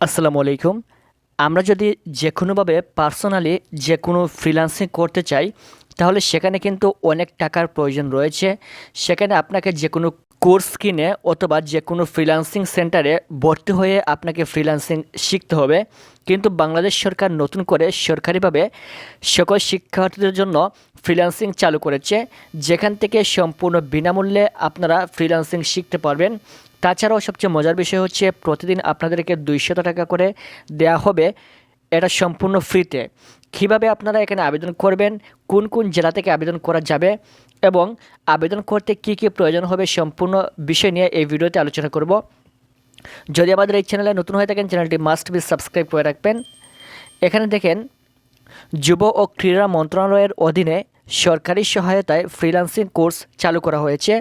আসসালামু আলাইকুম। আমরা যদি যে কোনোভাবে পার্সোনালি যে কোনো ফ্রিল্যান্সিং করতে চাই তাহলে সেখানে কিন্তু অনেক টাকার প্রয়োজন রয়েছে। সেখানে আপনাকে যে কোনো কোর্স কিনে অথবা যে কোনো ফ্রিল্যান্সিং সেন্টারে ভর্তি হয়ে আপনাকে ফ্রিল্যান্সিং শিখতে হবে। কিন্তু বাংলাদেশ সরকার নতুন করে সরকারিভাবে সকল শিক্ষার্থীদের জন্য ফ্রিল্যান্সিং চালু করেছে। যেখান থেকে সম্পূর্ণ বিনামূল্যে আপনারা ফ্রিল্যান্সিং শিখতে পারবেন। তাছাড়াও সবচেয়ে মজার বিষয় হচ্ছে প্রতিদিন আপনাদেরকে দুইশত টাকা করে দেয়া হবে। এটা সম্পূর্ণ ফ্রিতে কীভাবে আপনারা এখানে আবেদন করবেন, কোন কোন জেলা থেকে আবেদন করা যাবে এবং আবেদন করতে কী কী প্রয়োজন হবে সম্পূর্ণ বিষয় নিয়ে এই ভিডিওতে আলোচনা করব। যদি আমাদের এই চ্যানেলে নতুন হয়ে থাকেন, চ্যানেলটি মাস্ট বি সাবস্ক্রাইব করে রাখবেন। এখানে দেখেন, যুব ও ক্রীড়া মন্ত্রণালয়ের অধীনে সরকারি সহায়তায় ফ্রিল্যান্সিং কোর্স চালু করা হয়েছে,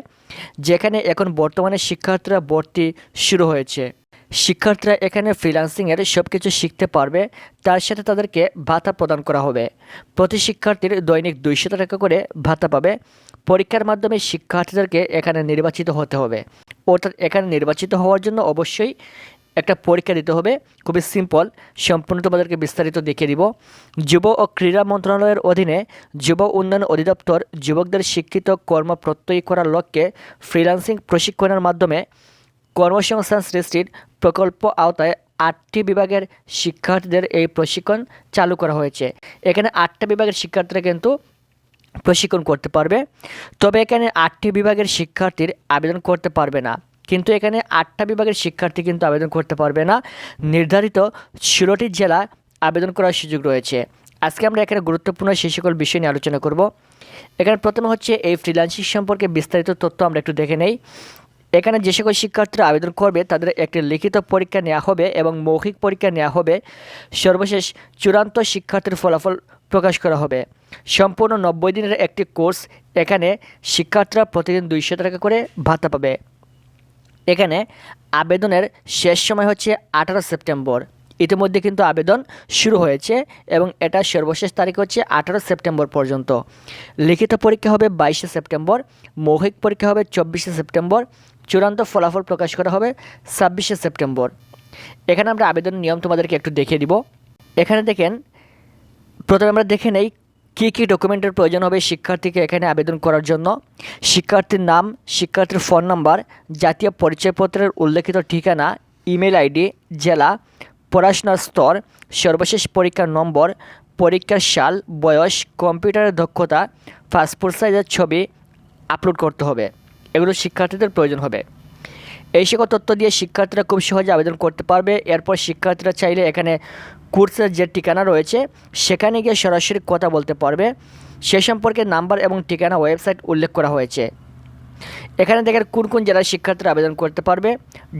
যেখানে এখন বর্তমানে শিক্ষার্থীরা ভর্তি শুরু হয়েছে। শিক্ষার্থীরা এখানে ফ্রিল্যান্সিংয়ের সব কিছু শিখতে পারবে। তার সাথে তাদেরকে ভাতা প্রদান করা হবে। প্রতি শিক্ষার্থীর দৈনিক দুইশো টাকা করে ভাতা পাবে। পরীক্ষার মাধ্যমে শিক্ষার্থীদেরকে এখানে নির্বাচিত হতে হবে। অর্থাৎ এখানে নির্বাচিত হওয়ার জন্য অবশ্যই একটা পরীক্ষা দিতে হবে। খুবই সিম্পল সম্পূর্ণ তোমাদেরকে বিস্তারিত দেখিয়ে দিব। যুব ও ক্রীড়া মন্ত্রণালয়ের অধীনে যুব উন্নয়ন অধিদপ্তর যুবকদের শিক্ষিত কর্ম প্রত্যয়ী করার লক্ষ্যে ফ্রিল্যান্সিং প্রশিক্ষণের মাধ্যমে কর্মসংস্থান সৃষ্টির প্রকল্প আওতায় আটটি বিভাগের শিক্ষার্থীদের এই প্রশিক্ষণ চালু করা হয়েছে। এখানে আটটা বিভাগের শিক্ষার্থীরা কিন্তু প্রশিক্ষণ করতে পারবে। তবে এখানে আটটি বিভাগের শিক্ষার্থীর আবেদন করতে পারবে না। কিন্তু এখানে আটটা বিভাগের শিক্ষার্থী কিন্তু আবেদন করতে পারবে না। নির্ধারিত ষোলোটি জেলা আবেদন করার সুযোগ রয়েছে। আজকে আমরা এখানে গুরুত্বপূর্ণ সেই সকল বিষয় নিয়ে আলোচনা করব। এখানে প্রথমে হচ্ছে এই ফ্রিল্যান্সিং সম্পর্কে বিস্তারিত তথ্য আমরা একটু দেখে নেই। এখানে যে সকল শিক্ষার্থীরা আবেদন করবে, তাদের একটি লিখিত পরীক্ষা নেওয়া হবে এবং মৌখিক পরীক্ষা নেওয়া হবে। সর্বশেষ চূড়ান্ত শিক্ষার্থীর ফলাফল প্রকাশ করা হবে। সম্পূর্ণ নব্বই দিনের একটি কোর্স, এখানে শিক্ষার্থীরা প্রতিদিন দুইশো টাকা করে ভাতা পাবে। এখানে আবেদনের শেষ সময় হচ্ছে আঠারো সেপ্টেম্বর। ইতিমধ্যে কিন্তু আবেদন শুরু হয়েছে এবং এটা সর্বশেষ তারিখ হচ্ছে আঠারো সেপ্টেম্বর পর্যন্ত। লিখিত পরীক্ষা হবে বাইশে সেপ্টেম্বর, মৌখিক পরীক্ষা হবে চব্বিশে সেপ্টেম্বর চূড়ান্ত ফলাফল প্রকাশ করা হবে ছাব্বিশে সেপ্টেম্বর। এখানে আমরা আবেদনের নিয়ম তোমাদেরকে একটু দেখিয়ে দিব। এখানে দেখেন, প্রথমে আমরা দেখে নেই কী কী ডকুমেন্টের প্রয়োজন হবে শিক্ষার্থীকে এখানে আবেদন করার জন্য। শিক্ষার্থীর নাম, শিক্ষার্থীর ফোন নাম্বার, জাতীয় পরিচয়পত্রের উল্লেখিত ঠিকানা, ইমেল আইডি, জেলা, পড়াশোনার স্তর, সর্বশেষ পরীক্ষার নম্বর, পরীক্ষার সাল, বয়স, কম্পিউটারের দক্ষতা, পাসপোর্ট সাইজের ছবি আপলোড করতে হবে। এগুলো শিক্ষার্থীদের প্রয়োজন হবে। এই সকল তথ্য দিয়ে শিক্ষার্থীরা খুব সহজে আবেদন করতে পারবে। এরপর শিক্ষার্থীরা চাইলে এখানে কোর্সের যে ঠিকানা রয়েছে, সেখানে গিয়ে সরাসরি কথা বলতে পারবে। সে সম্পর্কে নাম্বার এবং ঠিকানা ওয়েবসাইট উল্লেখ করা হয়েছে। এখানে দেখেন কোন কোন জেলার শিক্ষার্থীরা আবেদন করতে পারবে।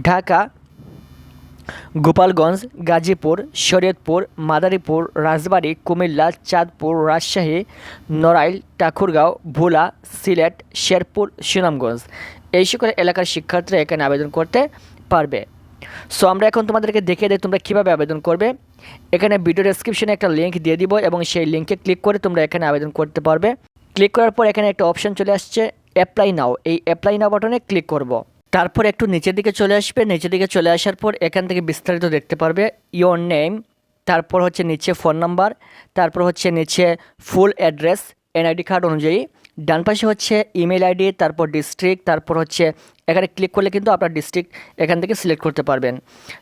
ঢাকা গোপালগঞ্জ, গাজীপুর, শরীয়তপুর, মাদারীপুর, রাজবাড়ী, কুমিল্লা, চাঁদপুর, রাজশাহী, নড়াইল, ঠাকুরগাঁও, ভোলা, সিলেট, শেরপুর, সুনামগঞ্জ। এই সকল এলাকার শিক্ষার্থীরা এখানে আবেদন করতে পারবে। সো আমরা এখন তোমাদেরকে দেখিয়ে দিই তোমরা কীভাবে আবেদন করবে। এখানে ভিডিও ডেসক্রিপশনে একটা লিঙ্ক দিয়ে দিব এবং সেই লিঙ্কে ক্লিক করে তোমরা এখানে আবেদন করতে পারবে। ক্লিক করার পর এখানে একটা অপশন চলে আসছে অ্যাপ্লাই নাও এই অ্যাপ্লাই নাও বাটনে ক্লিক করব। তারপর একটু নিচের দিকে চলে আসবে। নিচের দিকে চলে আসার পর এখান থেকে বিস্তারিত দেখতে পারবে। ইয়োর নেম তারপর হচ্ছে নিচে ফোন নাম্বার তারপর হচ্ছে নিচে ফুল অ্যাড্রেস এনআইডি কার্ড অনুযায়ী। ডান পাশে হচ্ছে ইমেল আইডি তারপর ডিস্ট্রিক্ট তারপর হচ্ছে এখানে ক্লিক করলে কিন্তু আপনার ডিস্ট্রিক্ট এখান থেকে সিলেক্ট করতে পারবেন।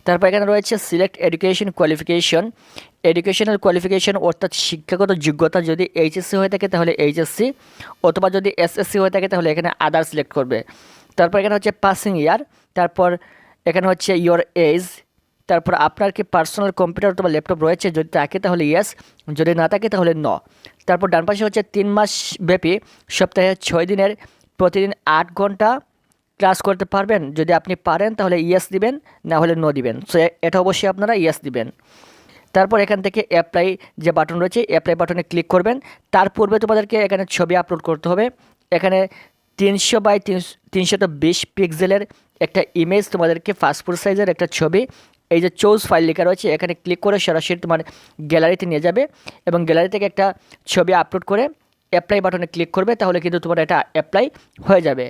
তারপর এখানে রয়েছে select education qualification educational qualification অর্থাৎ শিক্ষাগত যোগ্যতা যদি এইচএসসি হয়ে থাকে তাহলে এইচএসসি অথবা যদি এসএসসি হয়ে থাকে তাহলে এখানে আদার সিলেক্ট করবে। তারপর এখানে হচ্ছে পাসিং ইয়ার তারপর এখানে হচ্ছে ইয়োর এজ তারপর আপনার কি পার্সোনাল কম্পিউটার অথবা ল্যাপটপ রয়েছে, যদি থাকে তাহলে ইয়েস যদি না থাকে তাহলে ন তারপর ডান পাশে হচ্ছে তিন মাস ব্যাপী, সপ্তাহে ছয় দিনের, প্রতিদিন আট ঘণ্টা ক্লাস করতে পারবেন। যদি আপনি পারেন তাহলে ইয়েস দিবেন, না হলে নো দিবেন। সো এটা অবশ্যই আপনারা ইয়েস দিবেন। তারপর এখান থেকে অ্যাপ্লাই যে বাটন রয়েছে অ্যাপ্লাই বাটনে ক্লিক করবেন। তার পূর্বে তোমাদেরকে এখানে ছবি আপলোড করতে হবে। এখানে তিনশো বাই তিনশত বিশ পিক্সেলের একটা ইমেজ তোমাদেরকে পাসপোর্ট সাইজের একটা ছবি। এই যে চৌজ ফাইল লেখা রয়েছে, এখানে ক্লিক করে সরাসরি তোমার গ্যালারিতে নিয়ে যাবে এবং গ্যালারি থেকে একটা ছবি আপলোড করে অ্যাপ্লাই বাটনে ক্লিক করবে, তাহলে কিন্তু তোমার এটা অ্যাপ্লাই হয়ে যাবে।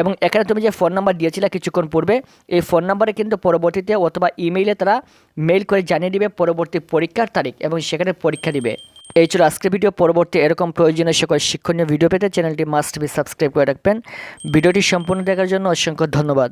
এবং এখানে তুমি যে ফোন নাম্বার দিয়েছিলে কিছুক্ষণ পূর্বে, এই ফোন নাম্বারে কিন্তু পরবর্তীতে অথবা ইমেইলে তারা মেইল করে জানিয়ে দিবে পরবর্তী পরীক্ষার তারিখ এবং সেখানে পরীক্ষা দিবে। এই ছিল আজকের ভিডিও। পরবর্তী এরকম প্রয়োজনীয় সকল শিক্ষণীয় ভিডিও পেতে চ্যানেলটি মাস্ট বি সাবস্ক্রাইব করে রাখবেন। ভিডিওটি সম্পূর্ণ দেখার জন্য অসংখ্য ধন্যবাদ।